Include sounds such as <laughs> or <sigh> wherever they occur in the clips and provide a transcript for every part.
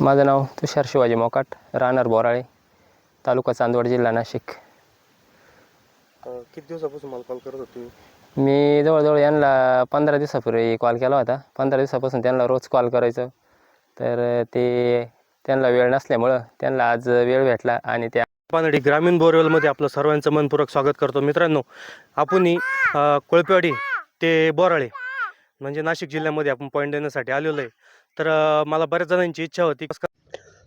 माझं नाव तुषार शिवाजी मोकाट राहणार बोराळे तालुका चांदवड जिल्हा नाशिक. अ, किती दिवसापासून मला कॉल करत होते? मी जवळजवळ यांना पंधरा दिवसापूर्वी कॉल केला होता. पंधरा दिवसापासून त्यांना रोज कॉल करायचं. तर ते त्यांना वेळ नसल्यामुळं त्यांना आज वेळ भेटला आणि त्या पानडी ग्रामीण बोरवेलमध्ये आपलं सर्वांचं मनपूर्वक स्वागत करतो मित्रांनो. आपण ही, अ, कोळपेवाडी ते बोराळे म्हणजे नाशिक जिल्ह्यामध्ये आपण पॉईंट देण्यासाठी आलेलो आहे. तर मला बऱ्याच जणांची इच्छा होती.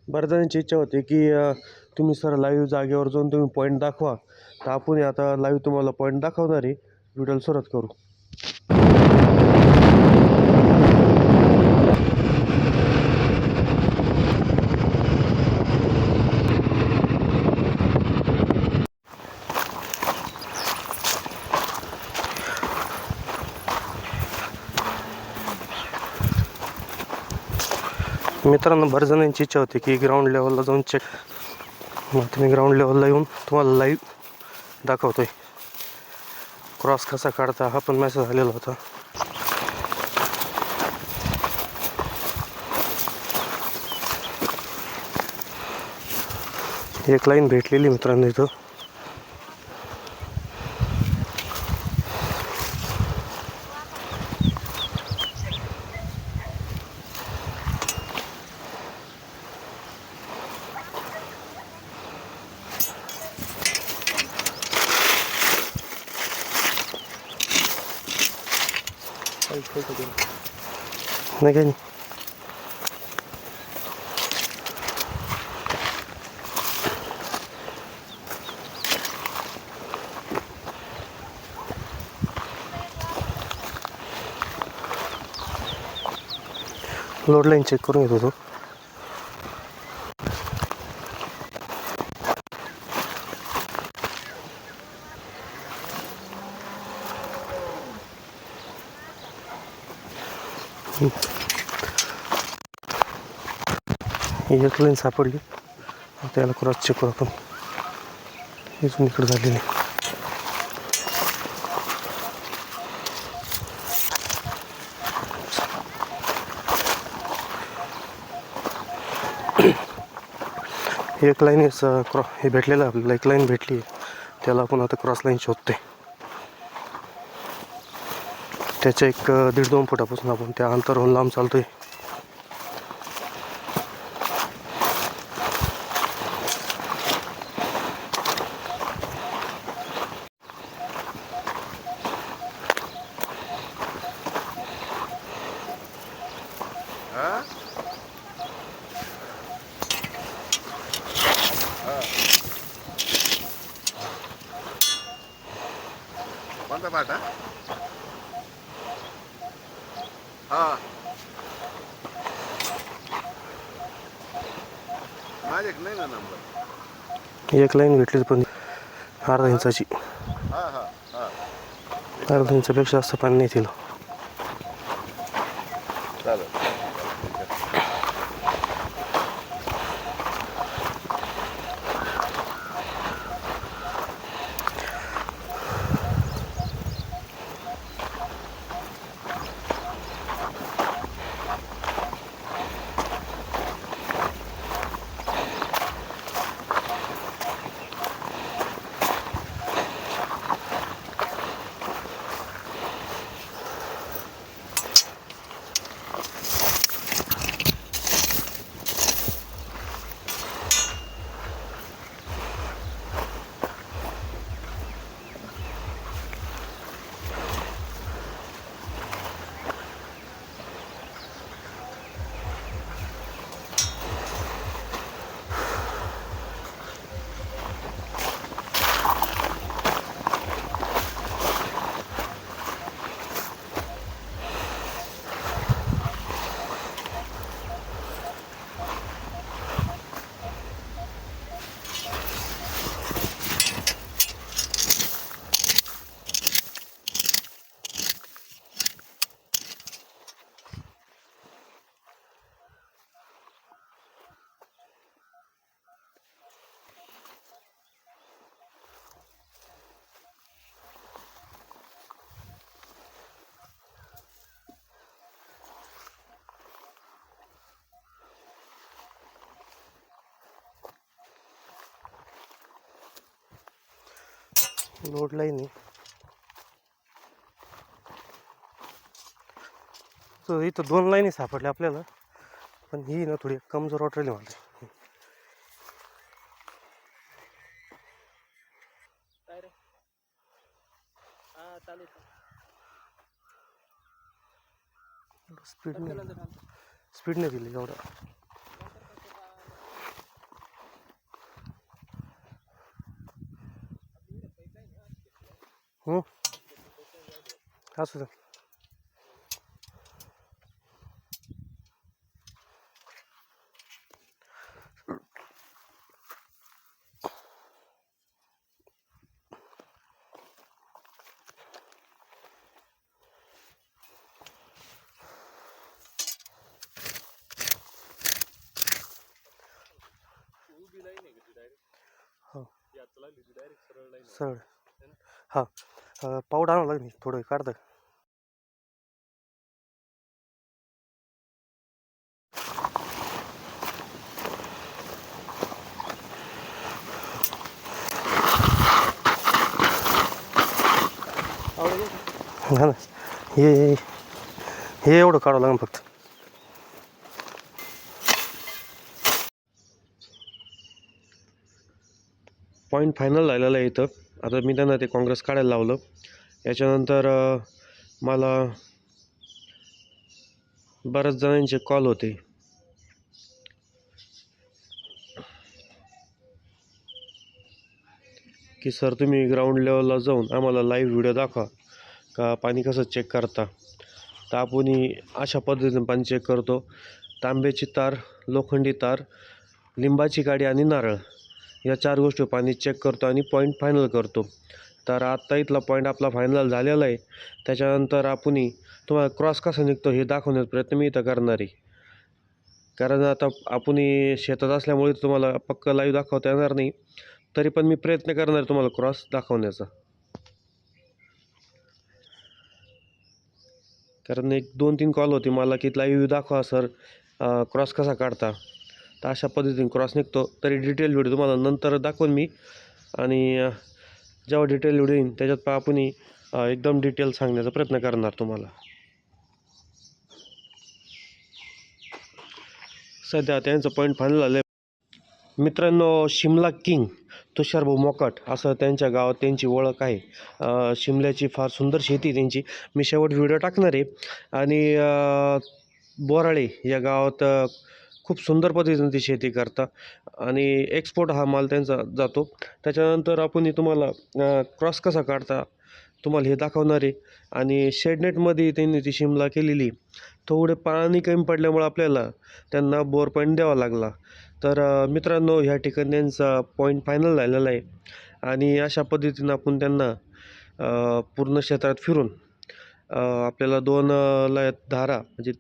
बऱ्याच जणांची इच्छा होती की तुम्ही सर लाईव्ह जागेवर जाऊन तुम्ही पॉईंट दाखवा. तर आपण आता लाईव्ह तुम्हाला पॉईंट दाखवणार आहे. व्हिडिओला सुरुवात करू. मित्रांनो बऱ्याच जणांची इच्छा होती की ग्राउंड लेवलला जाऊन चेक मग तुम्ही ग्राउंड लेवलला येऊन तुम्हाला लाईव्ह दाखवतोय. क्रॉस कसा काढता हा पण मेसेज आलेला होता. एक लाईन भेटलेली मित्रांनो इथं. नाही काही नाही लोड लाईन चेक करून घेतो तो. ही एक लाईन सापडली. त्याला क्रॉस चेक करू आपण. इथून इकडे झालेली एक लाईन क्रॉ हे भेटलेलं आपल्याला. एक लाईन भेटली त्याला आपण आता क्रॉस लाईन शोधते त्याच्या एक दीड दोन फुटापासून आपण त्या अंतराहून लांब चालतोय. माझ्याकडे नाही ना नंबर एक लाईन भेटली पण अर्धा इंचाची. अर्धा इंचापेक्षा जास्त पाणी नाही तिला. लोड लाईन आहे तर इथं दोन लाईनी सापडल्या आपल्याला पण ही ना थोडी कमजोर वाटली मला. स्पीड नाही. स्पीड नाही दिली एवढं. हं? असू दे हो सरळ हां अं, पावडर आणावं लागेल थोडं काढतं हा ना. हे हे एवढं काढावं लागेल फक्त. पॉईंट फायनल झालेलं आहे इथं. आता मी त्यांना ते काँग्रेस काढायला लावलं. याच्यानंतर मला बऱ्याच जणांचे कॉल होते. की सर तुम्ही ग्राउंड लेवलला जाऊन आम्हाला लाईव्ह व्हिडिओ दाखवा. का पाणी कसं चेक करता? तर आपण अशा पद्धतीने पाणी चेक करतो. तांब्याची तार लोखंडी तार लिंबाची गाडी आणि नारळ. या चार गोष्टी पाणी चेक करतो आणि पॉईंट फायनल करतो. तर आत्ता इथला पॉईंट आपला फायनल झालेला आहे. त्याच्यानंतर आपणही तुम्हाला क्रॉस कसा निघतो हे दाखवण्याचा प्रयत्न मी इथं करणार आहे. कारण आता आपण शेतात असल्यामुळे तुम्हाला पक्क लाईव्ह दाखवता येणार नाही. तरी पण मी प्रयत्न करणार आहे तुम्हाला क्रॉस दाखवण्याचा. कारण एक दोन तीन कॉल होते मला की लाईव्ह दाखवा सर क्रॉस कसा काढता? तर अशा पद्धतीने क्रॉस निघतो. तरी डिटेल व्हिडिओ तुम्हाला नंतर दाखवून मी. आणि जेव्हा डिटेल व्हिडिओ येईन त्याच्यात आपण एकदम डिटेल सांगण्याचा प्रयत्न करणार तुम्हाला. सध्या त्यांचं पॉईंट फायनल झालं मित्रांनो शिमला किंग तुषारभाऊ मोकट असं त्यांच्या गावात त्यांची ओळख आहे. शिमल्याची फार सुंदर शेती त्यांची. मी शेवट व्हिडिओ टाकणार आहे. आणि बोराळे या गावात खूप सुंदर पद्धतीने ती शेती करता आणि एक्सपोर्ट हा माल त्यांचा जातो. त्याच्यानंतर आपण तुम्हाला क्रॉस कसा काढता तुम्हाला हे दाखवणार आहे. आणि शेडनेटमध्ये त्यांनी ती शिमला केलेली थोडे पाणी कमी पडल्यामुळे आपल्याला त्यांना बोर पॉईंट द्यावा लागला. तर मित्रांनो ह्या ठिकाणी त्यांचा पॉईंट फायनल झालेला आहे. आणि अशा पद्धतीनं आपण त्यांना पूर्ण क्षेत्रात फिरून आपल्याला दोन लय धारा म्हणजे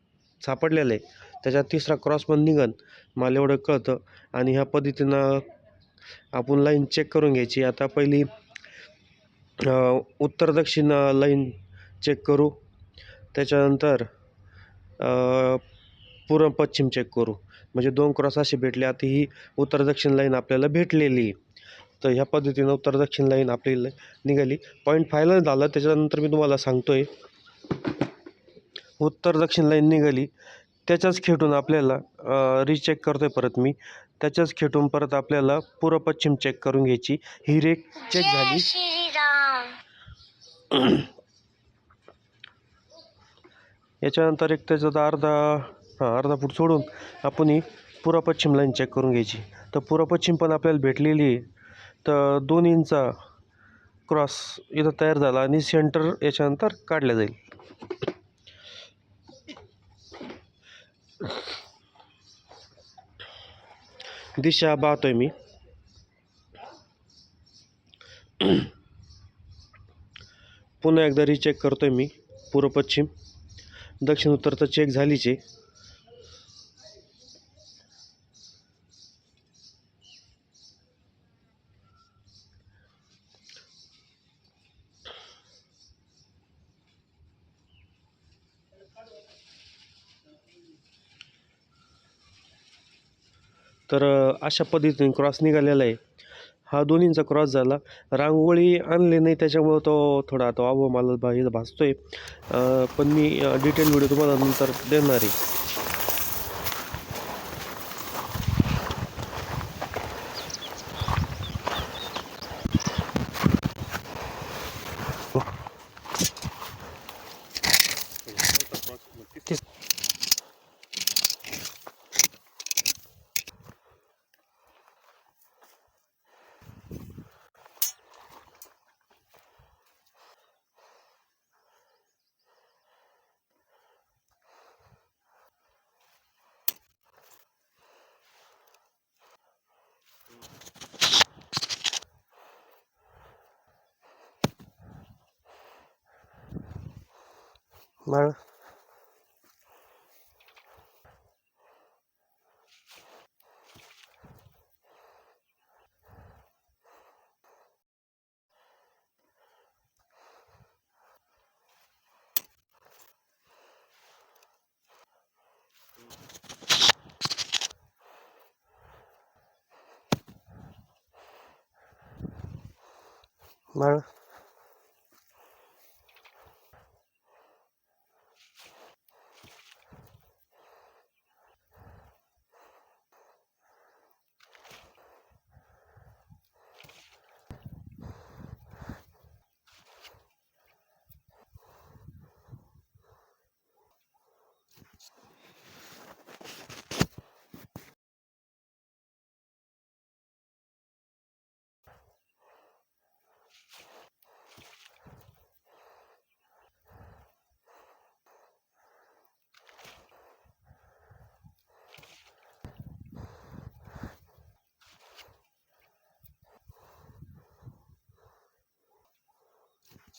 सापडलेल्या आहे त्याच्यात तिसरा क्रॉस पण निघन. मला एवढं कळतं. आणि ह्या पद्धतीनं आपण लाईन चेक करून घ्यायची. आता पहिली उत्तर दक्षिण लाईन चेक करू. त्याच्यानंतर पूर्व पश्चिम चेक करू. म्हणजे दोन क्रॉस असे भेटले. आता ही उत्तर दक्षिण लाईन आपल्याला भेटलेली. तर ह्या पद्धतीनं उत्तर दक्षिण लाईन आपली निघाली. पॉईंट फायनल झालं. त्याच्यानंतर मी तुम्हाला सांगतोय. उत्तर दक्षिण लाईन निघाली. त्याच्याच खेटून आपल्याला रिचेक करतोय परत मी. त्याच्याच खेटून परत आपल्याला पूर्व पश्चिम चेक करून घ्यायची. ही रेक चेक झाली. <clears throat> याच्यानंतर एक त्याच्यात अर्धा हां अर्धा फूट सोडून आपण ही पूर्व पश्चिम लाईन चेक करून घ्यायची. तर पूर्व पश्चिम पण आपल्याला भेटलेली आहे. तर दोन इंचा क्रॉस इथं तयार झाला आणि सेंटर याच्यानंतर काढल्या जाईल. दिशा पाहतोय मी. पुन्हा एकदा रिचेक करतोय मी. पूर्व पश्चिम दक्षिण उत्तर तर चेक झालीच तर अशा पद्धतीने क्रॉस निघालेला आहे. हा दोन्हींचा क्रॉस झाला. रांगोळी आणली नाही त्याच्यामुळं तो थोडा आता अभाव मला भाई भासतो आहे पण मी डिटेल व्हिडिओ तुम्हाला नंतर देणार आहे. mơ mơ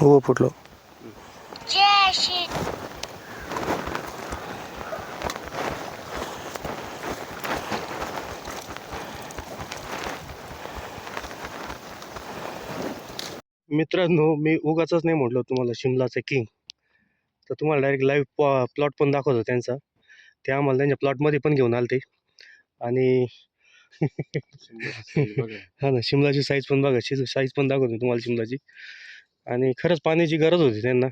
हो फुटलो. जय श्री मित्रांनो मी उगाच नाही म्हटलं तुम्हाला शिमलाचं किंग तर तुम्हाला डायरेक्ट लाईव्ह प्लॉट पण दाखवतो त्यांचा. ते आम्हाला त्यांच्या प्लॉटमध्ये पण घेऊन आले ते आणि <laughs> हा ना शिमलाची साईज पण बघा. साईज पण दाखवतो तुम्हाला शिमलाची. आणि खरंच पाण्याची गरज होती त्यांना.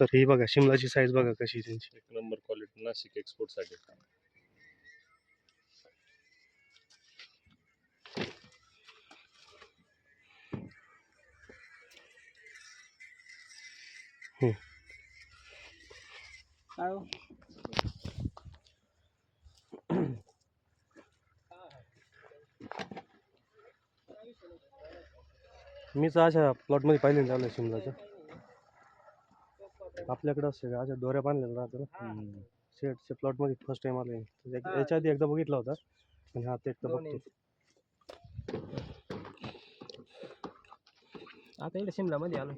तर ही बघा शिमलाची साईज बघा कशी त्यांची. एक नंबर क्वालिटी नाशिक एक्सपोर्टसाठी मीच अशा प्लॉटमध्ये पहिल्यांदा आलो शिमलाच्या आपल्याकडं अशा दोऱ्या बांधलेल्या राहतं ना. शेडच्या प्लॉटमध्ये फर्स्ट टाइम आलो याच्या आधी एकदा बघितला होता. आणि हा ते एकदा बघतो आता इकडे शिमलामध्ये आलो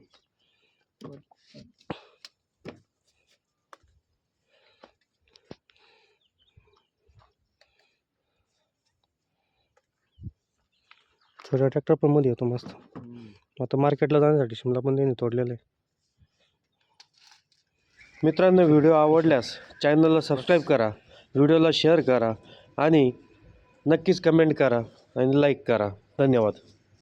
छोट्या ट्रॅक्टर पण मध्ये होतो मस्त. आता मार्केटला जाण्यासाठी शिमला पण त्यांनी तोडलेलं आहे. मित्रांनो व्हिडिओ आवडल्यास चॅनलला सबस्क्राईब करा व्हिडिओला शेअर करा आणि नक्कीच कमेंट करा आणि लाईक करा. धन्यवाद.